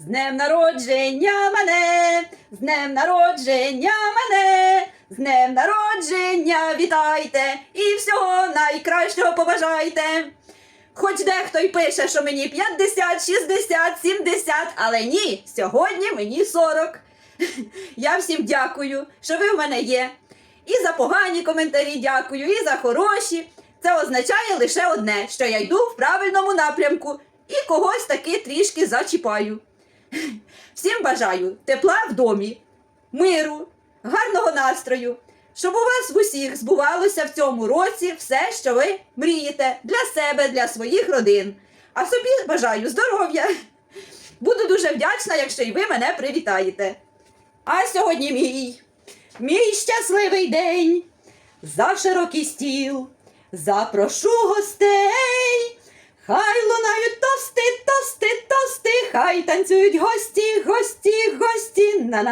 З днем народження мене, з днем народження мене, з днем народження вітайте і всього найкращого побажайте. Хоч дехто й пише, що мені 50, 60, 70, але ні, сьогодні мені 40. Я всім дякую, що ви в мене є. І за погані коментарі дякую, і за хороші. Це означає лише одне, що я йду в правильному напрямку і когось таки трішки зачіпаю. Всім бажаю тепла в домі, миру, гарного настрою, щоб у вас в усіх збувалося в цьому році все, що ви мрієте для себе, для своїх родин. А собі бажаю здоров'я. Буду дуже вдячна, якщо й ви мене привітаєте. А сьогодні мій, мій щасливий день, за широкий стіл, запрошу гостей. Хай танцюють гості, гості, гості. На